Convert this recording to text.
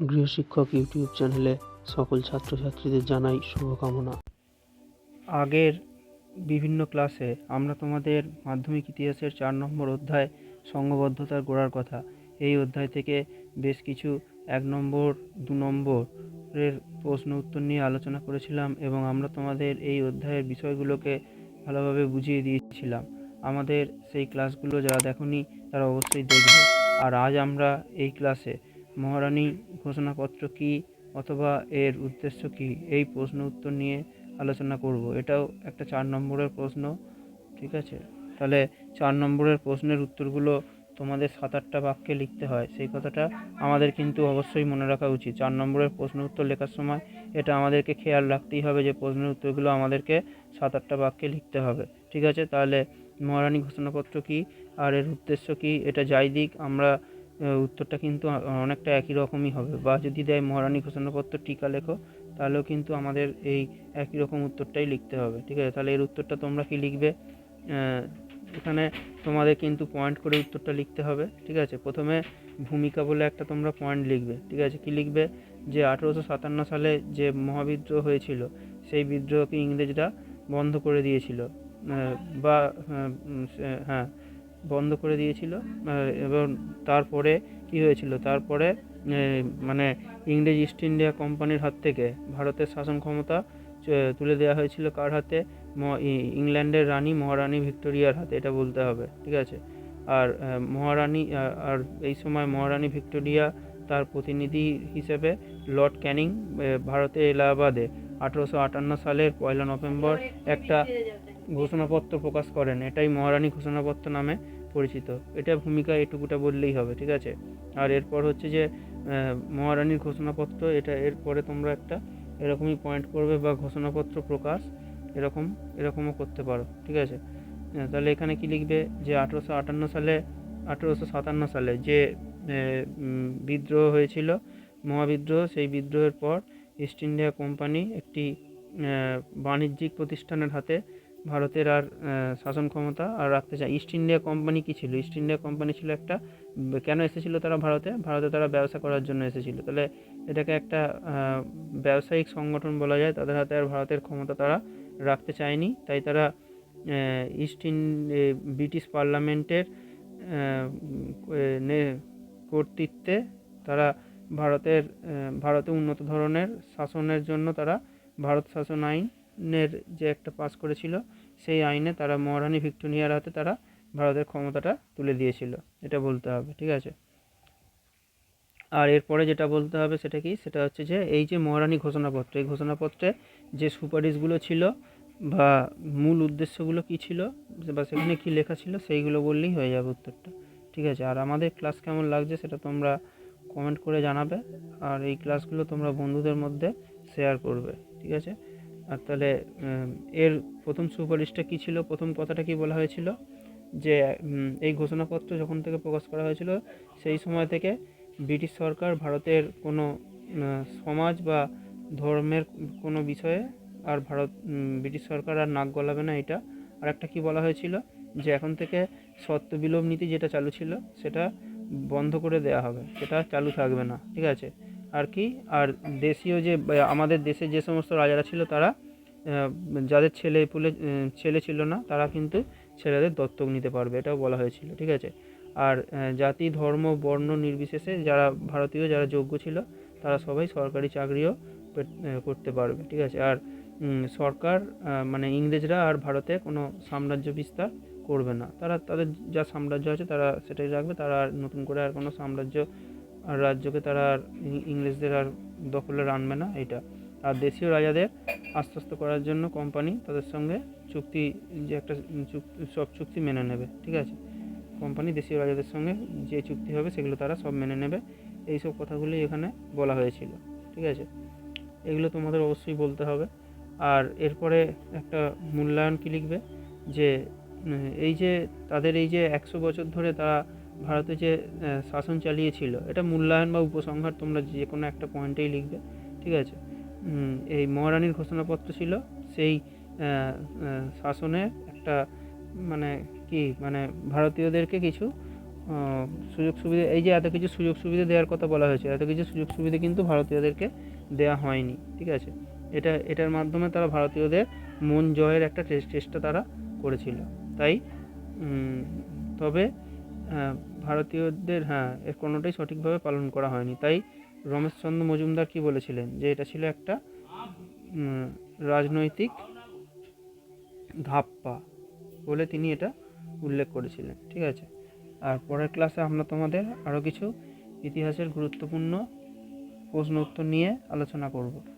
গৃহশিক্ষক YouTube চ্যানেলে সকল ছাত্রছাত্রীদের জানাই শুভকামনা। আগের বিভিন্ন ক্লাসে আমরা তোমাদের মাধ্যমিক ইতিহাসের চার নম্বর অধ্যায় সংঘবদ্ধতার গোড়ার কথা। এই অধ্যায় থেকে বেশ কিছু এক নম্বর, দু নম্বরের প্রশ্ন উত্তর নিয়ে আলোচনা করেছিলাম এবং আমরা তোমাদের এই অধ্যায়ের বিষয়গুলোকে ভালোভাবে বুঝিয়ে দিয়েছিলাম। আমাদের সেই ক্লাসগুলো যারা দেখনি তারা অবশ্যই দেখবে। আর আজ আমরা এই ক্লাসে মহারানী, ঘোষণাপত্র কী অথবা এর উদ্দেশ্য কী? এই প্রশ্ন উত্তর নিয়ে আলোচনা করব। এটাও একটা চার নম্বরের প্রশ্ন, ঠিক আছে? তাহলে চার নম্বরের প্রশ্নের উত্তরগুলো তোমাদের সাত আটটা বাক্যে লিখতে হয়। সেই কথাটা আমাদের কিন্তু অবশ্যই মনে রাখা উচিত। চার নম্বরের প্রশ্ন উত্তর লেখার সময় এটা আমাদেরকে খেয়াল রাখতেই হবে যে প্রশ্নের উত্তরগুলো আমাদেরকে সাত আটটা বাক্যে লিখতে হবে। ঠিক আছে? তাহলে মহারানী, ঘোষণাপত্র কী আর এর উদ্দেশ্য কী? এটা যাই দিক, আমরা উত্তরটা কিন্তু অনেকটা একই রকমই হবে। বা যদি দেয় মহারানী ঘোষণাপত্র টিকা লেখো, তাহলেও কিন্তু আমাদের এই একই রকম উত্তরটাই লিখতে হবে, ঠিক আছে? তাহলে এর উত্তরটা তোমরা কি লিখবে? এখানে তোমাদের কিন্তু পয়েন্ট করে উত্তরটা লিখতে হবে, ঠিক আছে? প্রথমে ভূমিকা বলে একটা তোমরা পয়েন্ট লিখবে, ঠিক আছে? কি লিখবে? যে আঠেরোশো সাতান্ন সালে যে মহাবিদ্রোহ হয়েছিল, সেই বিদ্রোহকে ইংরেজরা বন্ধ করে দিয়েছিল। বা হ্যাঁ বন্ধ করে দিয়েছিল। এবং তারপরে কি হয়েছিল? তারপরে মানে ইংরেজ ইস্ট ইন্ডিয়া কোম্পানির হাত থেকে ভারতের শাসন ক্ষমতা তুলে দেওয়া হয়েছিল কার হাতে? ইংল্যান্ডের রানী মহারানী ভিক্টোরিয়ার হাতে এটা বলতে হবে ঠিক আছে? আর মহারানী আর এই সময় মহারানী ভিক্টোরিয়া তার প্রতিনিধি হিসেবে লর্ড ক্যানিং ভারতের এলাহাবাদে। আঠেরোশো আটান্ন সালের পয়লা নভেম্বর একটা ঘোষণাপত্র প্রকাশ করেন। এটাই মহারানী ঘোষণাপত্র নামে পরিচিত। এটা ভূমিকা এটুকুটা বললেই হবে, ঠিক আছে? আর এরপর হচ্ছে যে মহারানীর ঘোষণাপত্র, এটা এরপরে তোমরা একটা এরকমই পয়েন্ট করবে বা ঘোষণাপত্র প্রকাশ এরকম, এরকমও করতে পারো, ঠিক আছে? তাহলে এখানে কি লিখবে? যে আঠেরোশো আটান্ন সালে, আঠেরোশো সাতান্ন সালে যে বিদ্রোহ হয়েছিল, মহাবিদ্রোহ, সেই বিদ্রোহের পর ইস্ট ইন্ডিয়া কোম্পানি একটি বাণিজ্যিক প্রতিষ্ঠানের হাতে ভারতের আর শাসন ক্ষমতা আর রাখতে চায়। ইস্ট ইন্ডিয়া কোম্পানি কী ছিল? ইস্ট ইন্ডিয়া কোম্পানি ছিল একটা, কেন এসেছিল তারা ভারতে? ভারতে তারা ব্যবসা করার জন্য এসেছিল। তাহলে এটাকে একটা ব্যবসায়িক সংগঠন বলা যায়। তাদের হাতে আর ভারতের ক্ষমতা তারা রাখতে চায়নি। তাই তারা ইস্ট ইন ব্রিটিশ পার্লামেন্টের কর্তৃত্বে তারা ভারতের ভারতে উন্নত ধরনের শাসনের জন্য তারা ভারত শাসন আইনের যে একটা পাস করেছিল, সেই আইনে তারা মহারানী ভিক্টোরিয়ার হাতে তারা ভারতের ক্ষমতাটা তুলে দিয়েছিল। এটা বলতে হবে, ঠিক আছে? আর এরপরে যেটা বলতে হবে সেটা কি? সেটা হচ্ছে যে, এই যে মহারানী ঘোষণাপত্র, এই ঘোষণাপত্রে যে সুপারিশগুলো ছিল বা মূল উদ্দেশ্যগুলো কী ছিল, বা সেখানে কী লেখা ছিল, সেইগুলো বললেই হয়ে যাবে উত্তরটা, ঠিক আছে? আর আমাদের ক্লাস কেমন লাগছে সেটা তোমরা কমেন্ট করে জানাবে, আর এই ক্লাসগুলো তোমরা বন্ধুদের মধ্যে শেয়ার করবে, ঠিক আছে? আর তাহলে এর প্রথম সুপারিশটা কী ছিল? প্রথম কথাটা কি বলা হয়েছিল? যে এই ঘোষণাপত্র যখন থেকে প্রকাশ করা হয়েছিল, সেই সময় থেকে ব্রিটিশ সরকার ভারতের কোনো সমাজ বা ধর্মের কোনো বিষয়ে আর ভারত ব্রিটিশ সরকার আর নাক গলাবে না এটা। আর একটা কি বলা হয়েছিল? যে, এখন থেকে সত্য বিলোপ নীতি যেটা চালু ছিল, সেটা বন্ধ করে দেওয়া হবে। সেটা চালু থাকবে না। ঠিক আছে? আর কি, আর দেশীয় যে আমাদের দেশে যে সমস্ত রাজারা ছিল তারা যাদের ছেলে পুলে ছেলে ছিল না, তারা কিন্তু ছেলেদের দত্তক নিতে পারবে, এটাও বলা হয়েছিল, ঠিক আছে? আর জাতি, ধর্ম, বর্ণ নির্বিশেষে যারা ভারতীয়, যারা যোগ্য ছিল, তারা সবাই সরকারি চাকরিও করতে পারবে, ঠিক আছে? আর সরকার মানে ইংরেজরা আর ভারতে কোনো সাম্রাজ্য বিস্তার করবে না, তারা, তাদের যা সাম্রাজ্য আছে তারা সেটাই রাখবে, তারা আর নতুন করে আর কোনো সাম্রাজ্য আর রাজ্যকে তারা আর ইংরেজদের আর দখলে আনবে না এটা আর দেশীয় রাজাদের আশ্বস্ত করার জন্য কোম্পানি তাদের সঙ্গে চুক্তি, যে একটা চুক্তি, সব চুক্তি মেনে নেবে, ঠিক আছে? কোম্পানি দেশীয় রাজাদের সঙ্গে যে চুক্তি হবে সেগুলো তারা সব মেনে নেবে। এই সব কথাগুলি এখানে বলা হয়েছিল, ঠিক আছে? এগুলো তোমাদের অবশ্যই বলতে হবে। আর এরপরে একটা মূল্যায়ন কি লিখবে? যে, এই যে, তাদের এই যে একশো বছর ধরে তারা ভারতে যে শাসন চালিয়েছিল, এটা মূল্যায়ন বা উপসংহার তোমরা যে কোনো একটা পয়েন্টেই লিখবে, ঠিক আছে? এই মহারানীর ঘোষণাপত্র ছিল সেই শাসনের একটা মানে কি মানে ভারতীয়দেরকে কিছু সুযোগ সুবিধা, এই যে এত কিছু সুযোগ সুবিধা দেওয়ার কথা বলা হয়েছে, এত কিছু সুযোগ সুবিধা কিন্তু ভারতীয়দেরকে দেওয়া হয়নি, ঠিক আছে? এটা, এটার মাধ্যমে তারা ভারতীয়দের মন জয়ের একটা চেষ্টা তারা করেছিল, তাই তবে ভারতীয়দের হ্যাঁ এর কোনোটাই সঠিকভাবে পালন করা হয়নি। তাই রমেশচন্দ্র মজুমদার কি বলেছিলেন? যে এটা ছিল একটা রাজনৈতিক ধাপ্পা বলে তিনি এটা উল্লেখ করেছিলেন। ঠিক আছে? আর পরের ক্লাসে আমরা তোমাদের আরও কিছু ইতিহাসের গুরুত্বপূর্ণ প্রশ্ন উত্তর নিয়ে আলোচনা করব।